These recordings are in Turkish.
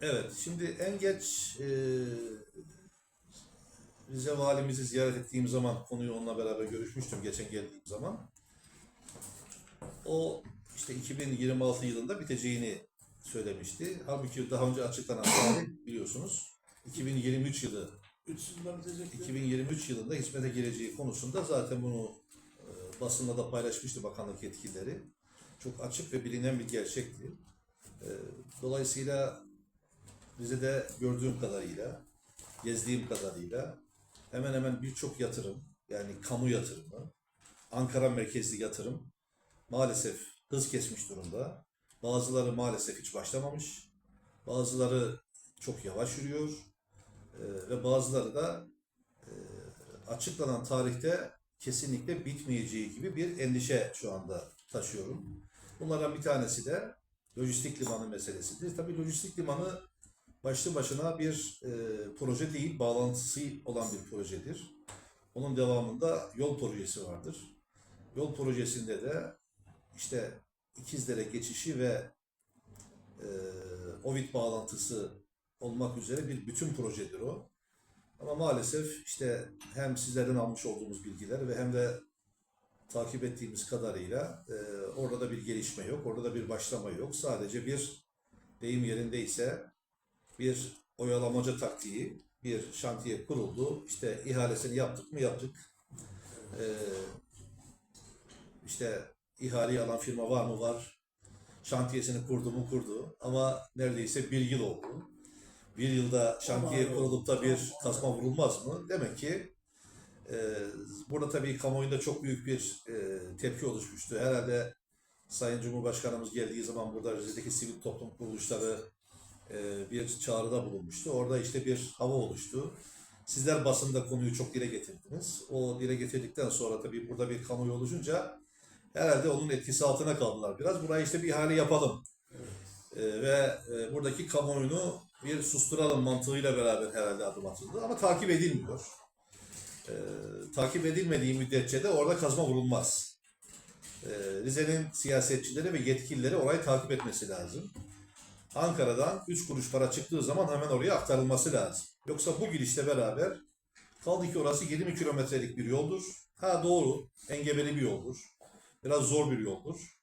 Evet, şimdi en geç e, Rize valimizi ziyaret ettiğim zaman konuyu onunla beraber görüşmüştüm geçen geldiğim zaman. O işte 2026 yılında biteceğini söylemişti. Halbuki daha önce açıklanan tarih biliyorsunuz 2023 yılı 3 yılda bitecek. 2023 yılında hizmete gireceği konusunda zaten bunu e, basında da paylaşmıştı bakanlık yetkilileri. Çok açık ve bilinen bir gerçekti. E, dolayısıyla Rize'de gördüğüm kadarıyla, gezdiğim kadarıyla hemen hemen birçok yatırım, yani kamu yatırımı, Ankara merkezli yatırım maalesef hız kesmiş durumda. Bazıları maalesef hiç başlamamış. Bazıları çok yavaş yürüyor. Ee, ve bazıları da e, açıklanan tarihte kesinlikle bitmeyeceği gibi bir endişe şu anda taşıyorum. Bunlardan bir tanesi de lojistik limanı meselesidir. Tabii lojistik limanı başlı başına bir e, proje değil, bağlantısı olan bir projedir. Onun devamında yol projesi vardır. Yol projesinde de işte İkizdere geçişi ve e, Ovid bağlantısı olmak üzere bir bütün projedir o. Ama maalesef işte hem sizlerden almış olduğumuz bilgiler ve hem de takip ettiğimiz kadarıyla e, orada da bir gelişme yok, orada da bir başlama yok. Sadece bir deyim yerindeyse bir oyalamaca taktiği, bir şantiye kuruldu. İşte ihalesini yaptık mı yaptık. E, işte ihaleyi alan firma var mı var. Şantiyesini kurdu mu kurdu. Ama neredeyse bir yıl oldu. Bir yılda şantiye kurulup da bir kasma vurulmaz mı? Demek ki e, burada tabii kamuoyunda çok büyük bir e, tepki oluşmuştu. Herhalde Sayın Cumhurbaşkanımız geldiği zaman burada Rize'deki sivil toplum kuruluşları bir çağrıda bulunmuştu. Orada işte bir hava oluştu. Sizler basında konuyu çok dile getirdiniz. O dile getirdikten sonra tabii burada bir kamuoyu oluşunca herhalde onun etkisi altına kaldılar biraz. Buraya işte bir ihale yapalım. E, ve e, buradaki kamuoyunu bir susturalım mantığıyla beraber herhalde adım atıldı. Ama takip edilmiyor. E, takip edilmediği müddetçe de orada kazma vurulmaz. E, Rize'nin siyasetçileri ve yetkilileri orayı takip etmesi lazım. Ankara'dan 3 kuruş para çıktığı zaman hemen oraya aktarılması lazım. Yoksa bu girişle beraber kaldı ki orası 20 kilometrelik bir yoldur. Ha doğru, engebeli bir yoldur. Biraz zor bir yoldur.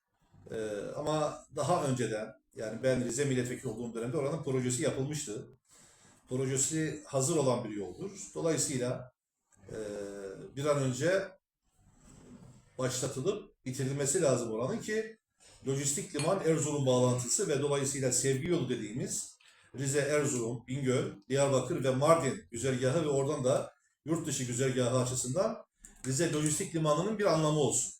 Ee, ama daha önceden yani ben Rize milletvekili olduğum dönemde oranın projesi yapılmıştı. Projesi hazır olan bir yoldur. Dolayısıyla e, bir an önce başlatılıp bitirilmesi lazım oranın ki lojistik liman Erzurum bağlantısı ve dolayısıyla sevgi yolu dediğimiz Rize, Erzurum, Bingöl, Diyarbakır ve Mardin güzergahı ve oradan da yurt dışı güzergahı açısından Rize lojistik limanının bir anlamı olsun.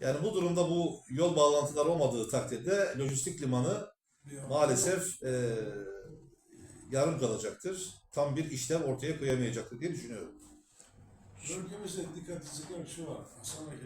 Yani bu durumda bu yol bağlantıları olmadığı takdirde lojistik limanı maalesef e, yarım kalacaktır. Tam bir işlev ortaya koyamayacaktır diye düşünüyorum. Bölgemizde dikkatli çeken şu var. Hasan Bey.